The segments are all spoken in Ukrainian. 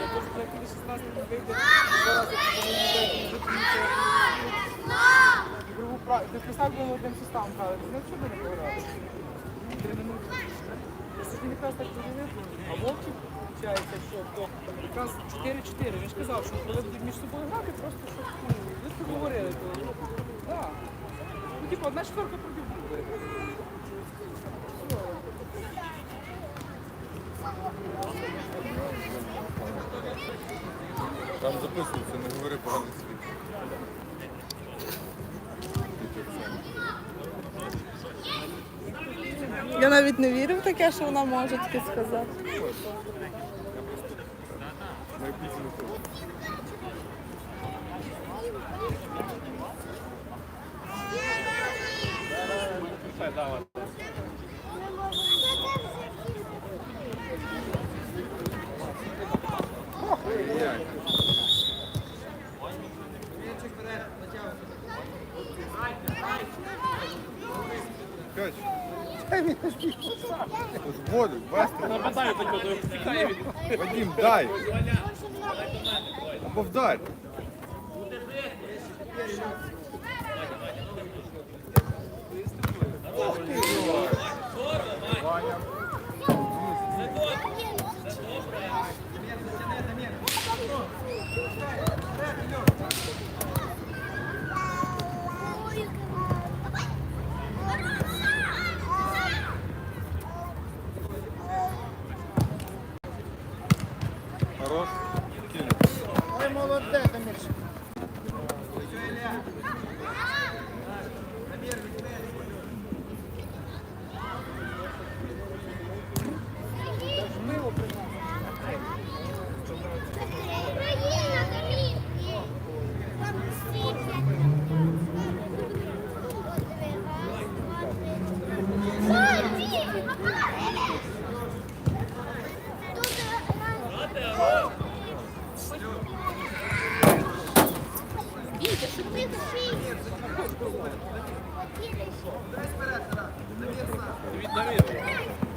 Да, воно вже багато. Тож, коли ти 16 не вийде, два рази повинні дати правду. Ти представ, коли одним составом грали, ти не чого не пограли? Три минути. Якщо ти якраз так подивився, а Вовчик, виходить, що то якраз 4-4. Він ж казав, що коли будуть між собою грати, просто щоб ну, ви поговорили. То, да. Ну, типу, одна четверка проти буде. Там записується, не говори поганий світ. Я навіть не вірю в таке, що вона може таке сказати. Найбільше не хочу. Кач. Бачите? Нападаю до нього, втікає від. Вадим, Це добре. Це Хорош.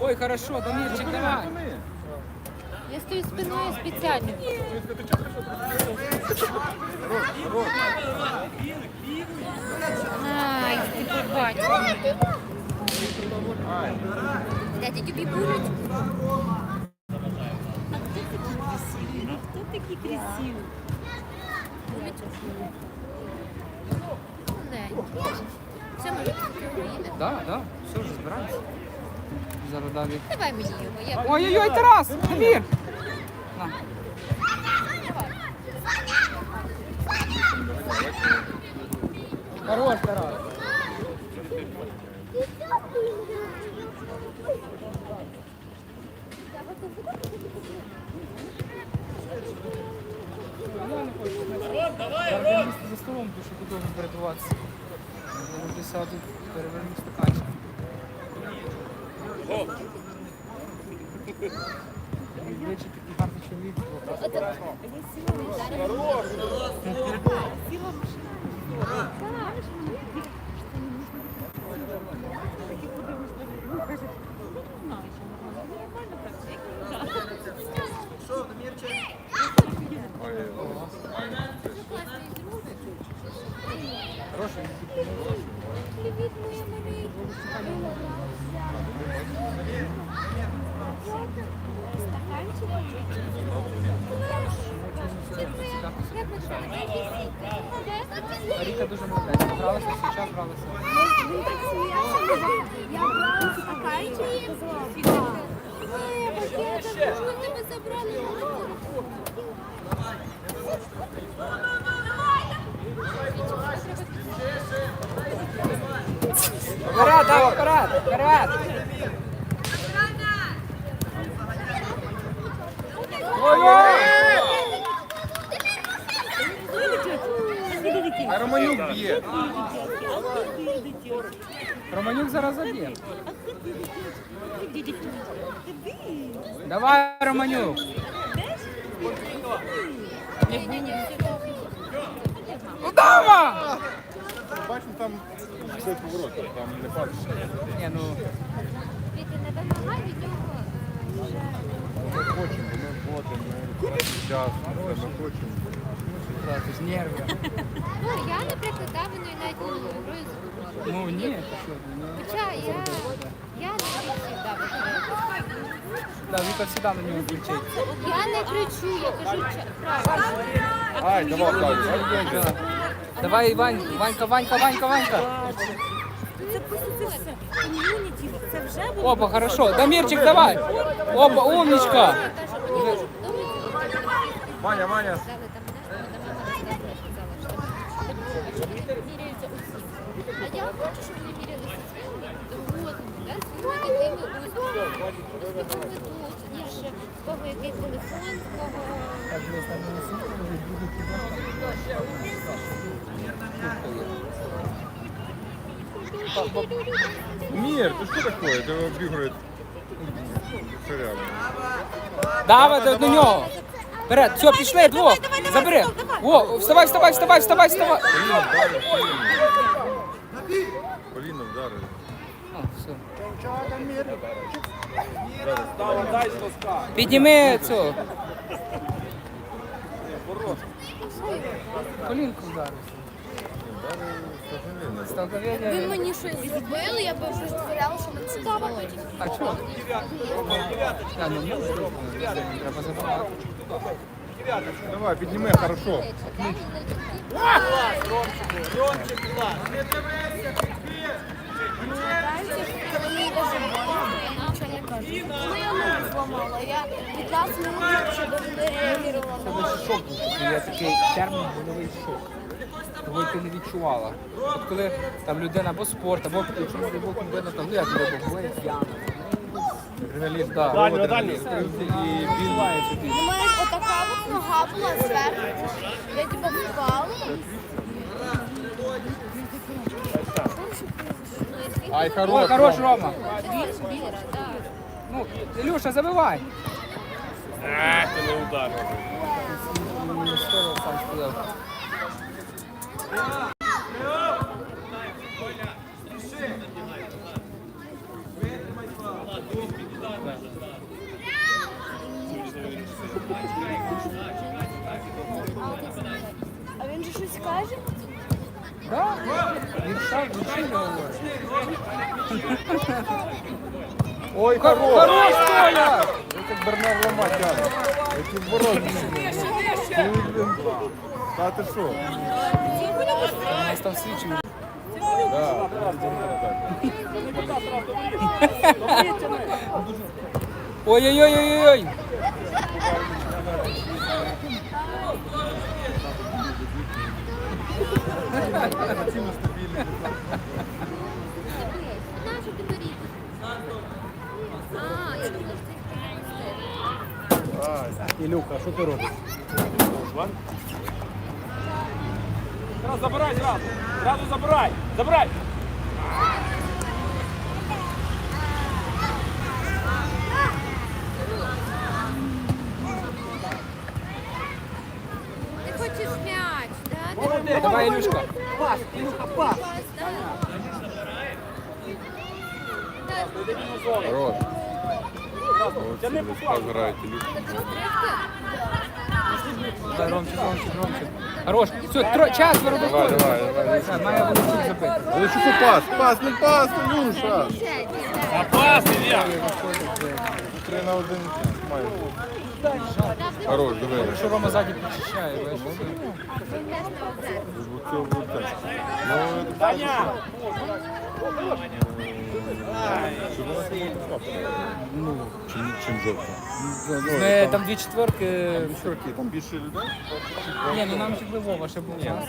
Ой, хорошо, Дамірчик, давай. Я стою спиною спеціально. Ай, ти побачив. Дядя тобі будуть? А хто такий красивий? Хто такий красивий? Будуть? Маленький. Може бути їде. Да, да, все вже збираємося. Зараз далі. Давай мені його. Я Ой-ой-ой, Тарас! Дамір! На. Хорош, Тарас. Давай, місце за столом, тому що тут должен передуватися. Може сяду, переверну стаканчик. Вічі такий гарний чоловік. Хороший. Привіт, моя Марія. Стаканчик. Як ви сказали? Маріка дуже молодець. Гралася, всі час гралася. Він так сміявся. Я брала стаканчик. Ой, пакети, що тебе забрали? Вперед, давай, вперед, вперед! А Романюк б'є. Романюк зараз заб'є. Давай, Романюк! Давай! Бачимо там цей поворот, там не факт. Ні, ну, Віти, не вимагай від нього е, вже Ми хочемо, ми вводимо, ми це ми хочемо. Це ж нерви. Ну, я, наприклад, давно і навіть минулого грою забувала. Ну ні, та що, ну. Хоча я, я не кричу давно. Да, Віка завжди на нього кричить. Я не кричу, я кажу правду. Ай, давай, дай, дай, дай. Давай, Івань, Ванька, Ванька, Ванька, Ванька. Це просто це все. Ком'юніті, це вже було. Опа, хорошо. Дамірчик, давай. Опа, умничка. Ваня, Ваня. А я хочу, щоб вони мірялися своїми своїми такими тут, ніж в кого який телефон, в кого... Мир, ты что такое? Это обыгрывает. Шаряву. Давай до, до нього. Вперед, все, пішли, двох. Забери. О, вставай, вставай, вставай, вставай, вставай. Полина вдарив, Полина. Полина вдарив. А, все. Підніми цю. Колінку вдарив. Столкновення. мені щось зробили, я б щось творяла, що ми це зробили. А чого? Я не можу. Треба. Давай, підніми, хорошо. Моя ногу зламала, я 15 минут ще до реагувала. Це був шок був я такий термін больовий шок. Того ти не відчувала. От коли там людина або спорт, або якщо може бути людина, там ну як буде, бо буває п'яна. Адреналін, так. І він має собі. У мене отака от нога була зверху. Я типа впала. Ай, Ой, хорош. хорош, Рома. Ну, Ілюша, забивай. А, ти не удар. Ну, Що сам сказав? А він же щось каже? Да? Він шаг, він чим говорить. Ой, Хор- хорош. Хорош, Коля! Это Бернар Лома тянет. Эти ворот. А ты что? У нас там свічі. Да. Ой-ой-ой-ой-ой! Нашу. А, я думала, що Ілюха, що ти робиш? Зразу забирай, зразу. Зразу забирай. Забирай. Ти хочеш м'яч, да? Давай, Ілюшка. Пас, да? Хорош. Молодцы, блядь, пожираете люди. Давай, Ромчик, Ромчик, Ромчик. Хорош. Все, тро... четверо Давай, доходить. давай, давай. Має Володимир забити. Лучше пас, пас, не пас, не Люша. Запас, Ілля. Три на один має. Хорош, давай. Що Рома ззаді підчищає, бачиш? Так. Ну, Даня. чи вона там буде Ну, чим, чим жовта? Ми там дві четверки. Чорки, там більше людей? Ні, ну нам тільки Вова ще був. Понятно?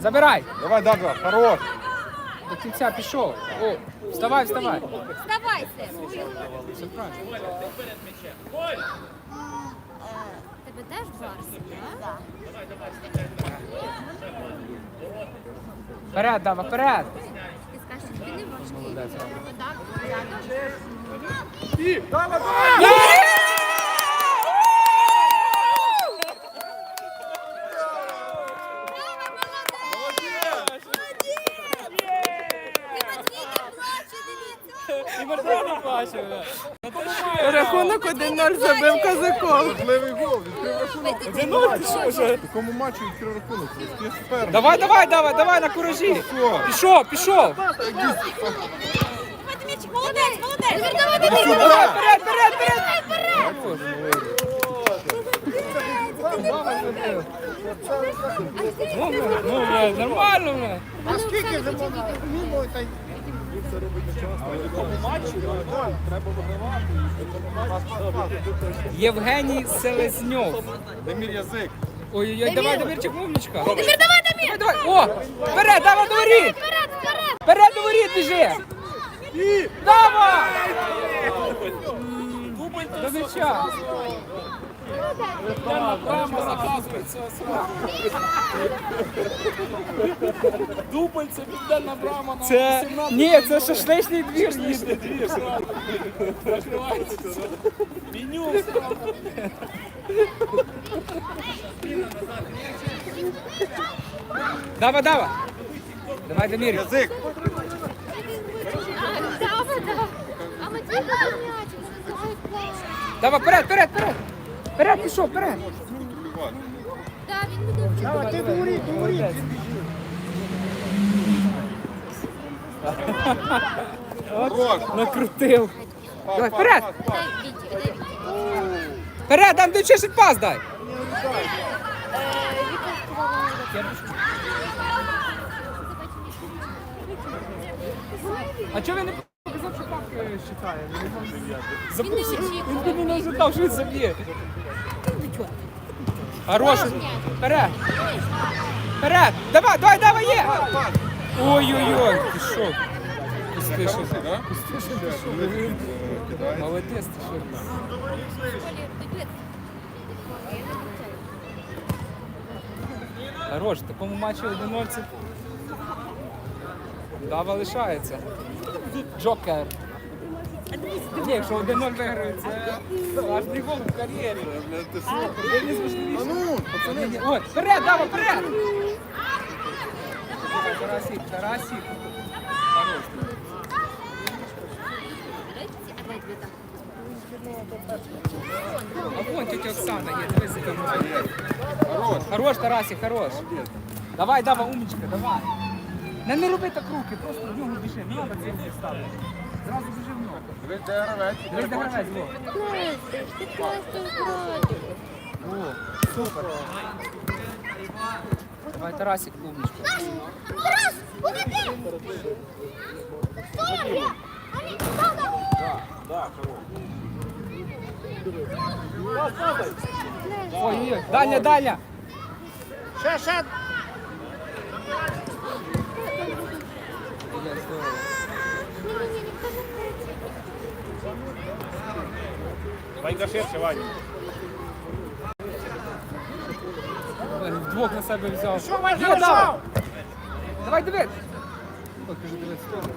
Забирай! Давай, Дага, хорош. До кінця пішов. О, вставай, вставай. Вставай, син. Все правильно. Тебе теж барс, так? Вперед, Дава, вперед! Ти скажеш, що тобі не важкий. Молодець, Рома. Отак, рядом. Ти Матвій не плаче, дивіться. бачив. Ну, то немає. Рахунок 1-0 забив Козаков. Важливий гол, ну? В якому матчі відкрив рахунок? Давай, давай, давай, давай на куражі. Пішов, пішов. Молодець, молодець! Давай, Давай, вперед, вперед, вперед. Ну, бля, Євгеній Селезньов. Демір язик. Ой-ой-ой, давай, Демірчик, умничка. Демір, давай, Демір! Давай, давай. О, вперед, давай до воріт. Вперед, вперед! Вперед до воріт біжи. Давай. До м'яча. Прямо заказується. Південна брама на Це, ні, це шашличний двір їде. меню. Давай, давай. Давай. Язик. Давай, давай! А Матвій буде м'яч! Ой, клас! Давай, вперед, вперед, вперед. Вперед, пішов, вперед. Да, він буде вчити. Давай, ти говори, говори. Хорош. Накрутив. Давай, вперед. Дай Віті, дай Віті. Вперед, дам тобі чешить пас дай. Е, А чого він не що е? Він не очікував. Він не ожидав, що він заб'є. Хорош. Вперед. Вперед. Давай, давай, давай, є. Ой-ой-ой, ти що? Пустишся. Да? Кидає. Молодець, ти що? Хорош, в такому матчі 1-0. Дава лишається. Джокер. Ні, якщо 1-0 виграють, це важний гол в кар'єрі. Ти що? А ну, пацани. Ой, вперед, Дава, вперед! Тарасик, Тарасик. А вон тетя Оксана є, дивись, яка вона. Хорош. Хорош, Тарасик, хорош. Давай, Дава, умничка, давай. Не, не роби так руки, просто в нього біжи, не треба це ставити. Зразу біжи. Дивись, де гравець. Дивись, де гравець, во. Настя, ти класно граєш. О, супер. Давай, Тарасик, умничка. Тарас, уходи! Соня! Ой-ой-ой, Даня, Даня. Ще, ще. Ні-ні-ні, ніхто не кричить. Ванька ширше, Ваня. Вдвох на себе взяв. Що, Вань, Є, давай. Давай, дивись. Ой, дивись, сторону.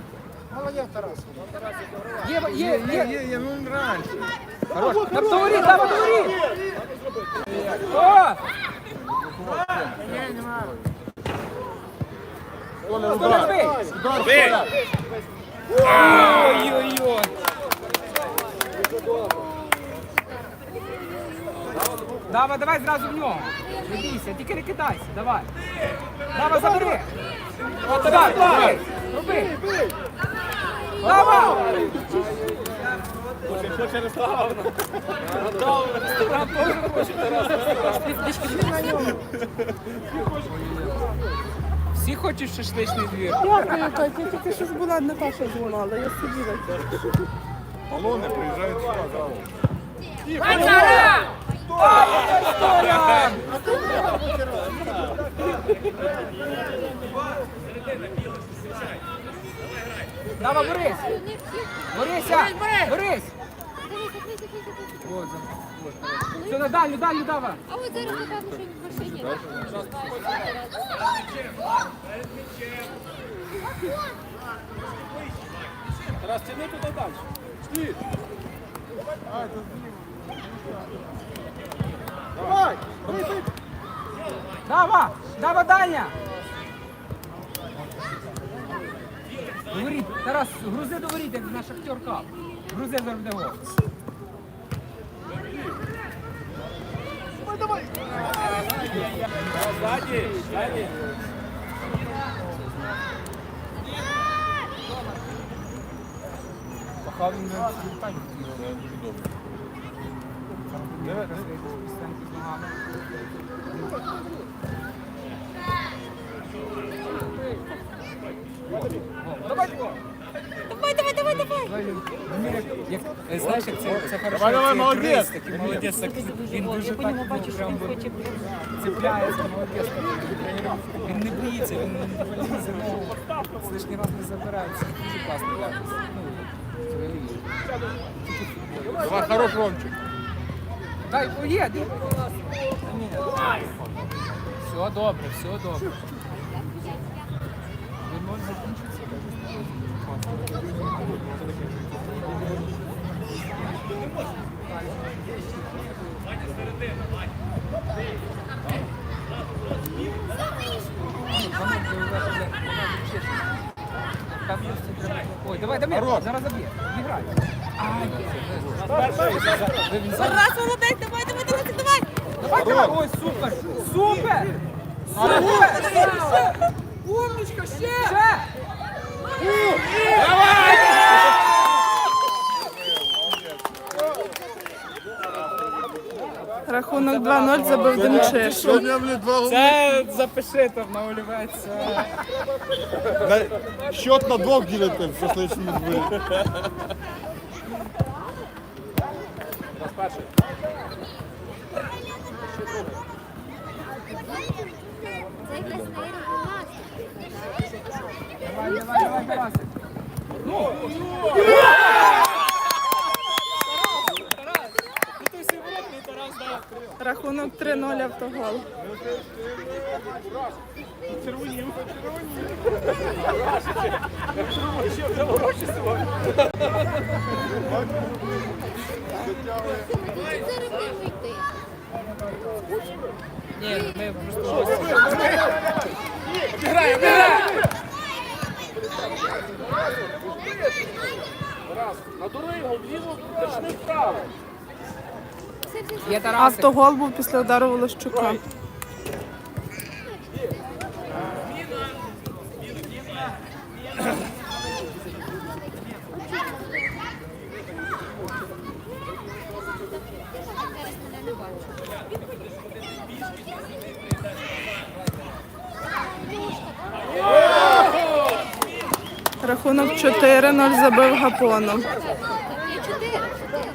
Молодець, Тарас. Є, є, Є, є. є, є, ну раніше. Хорош. Там говори, давай, говори. О! Коля, Коля, удар. Удар. Ой-ой-ой. Давай, давай зразу в нього. Не бійся, тільки не кидайся, давай. Давай, забери. Давай, давай. Роби. Давай. Всі хочуть шашличний двір. Дякую, Катя. Тільки що ж була Наташа дзвонила, я сиділа. Балони приїжджають сюди. Давай, Борис. Борися. Борис. Вот, за- Все, на дальню, дальню, давай. А от зараз напевно, що він в машині. Тарас, тяни туди далі. Давай! Давай! Давай, Даня! Говоріть, Тарас, грузи до воріт, як наш актерка. Грузи завжди гол. Давай, давай! Сзади, сзади. Диви, стенки з ногами. Давай, давай. Давай, давай, е, знаєш, як це, це хорошо, Давай, давай, молодець. такий, молодець, так, він дуже так, ну, бачу, що прям він хоче. цепляється, молодець. Він не боїться, він не лізе ногу, лишній раз не забирається. Дуже класно якось. Давай, хорош, Ромчик. Дай, уеду. Все добре, все добре. Ноль закінчиться. Там Ой, давай, давай, зараз заб'є. Відіграй. Раз, молодець, давай, давай, давай, давай. Давай, давай. Ой, супер! Супер! Супер! Умничка, ще! Ще! Рахунок 2-0 забив голи. Це запиши там на олівець. На- Счет на двох ділите в шашличному Раз перший. Ще. Давай, давай, давай, Тарасик. Ну! Рахунок 3-0 автогол. Червонів. Ні, ми просто. Грає, грає! Раз. Надури його вліво, почни вправо. Автогол був після удару Волощука. Рахунок 4-0 забив Гапонов. Є чотири, чотири.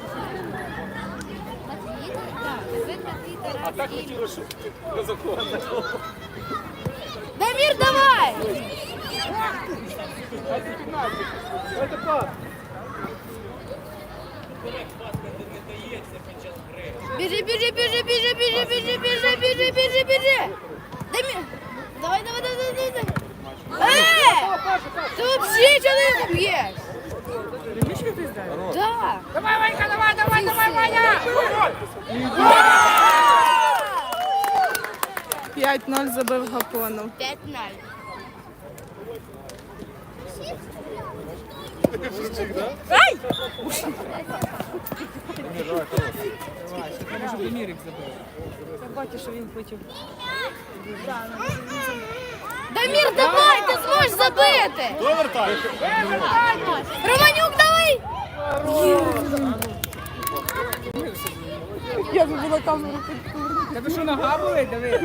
Матвій, так, виграти Тарас. А так хотіли, щоб Дамір, давай! Біжи, біжи, біжи, біжи, біжи, біжи, біжи, біжи, біжи, біжи. Дамір, давай, давай, давай, давай, давай. Е! Ти взагалі чого не б'єш? Так. Давай, Ванька, давай, давай, давай, Ваня! 5-0 забив Гапонов. 5-0. Давай, ще треба, щоб забив. Я бачу, що він хоче. Дамір, давай, ти зможеш забити. Довертай. Романюк, давай. Я забула камеру. Тебе що, нога болить? Диви.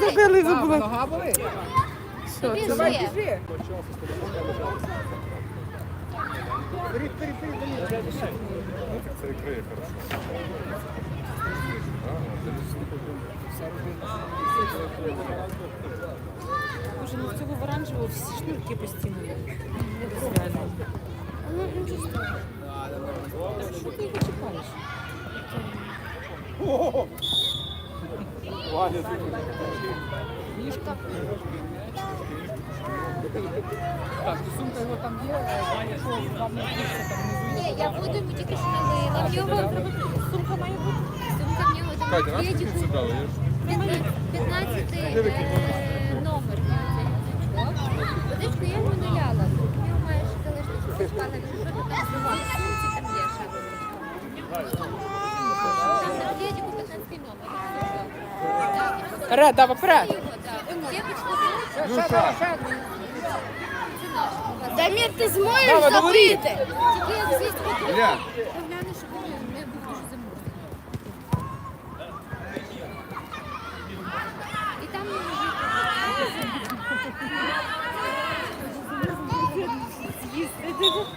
Забили, Так, забула. Нога болить? Все, Біжи. Давай, біжи. Це відкриє, хорошо. Боже, ну в цього в оранжевого всі шнурки постійно. Нереально. Так що ти його чекаєш? Так, то сумка його там є, е, Ваня, що вам не вдасться, там внизу є. Ні, я воду йому тільки що налила. В нього Сумка має бути. сумка в нього там Катя, в нас Єдіку. тут зібрали, я ж 15 е, Ред, да, вперед. Ну так. Дамир, ти зможеш закрити? Yeah!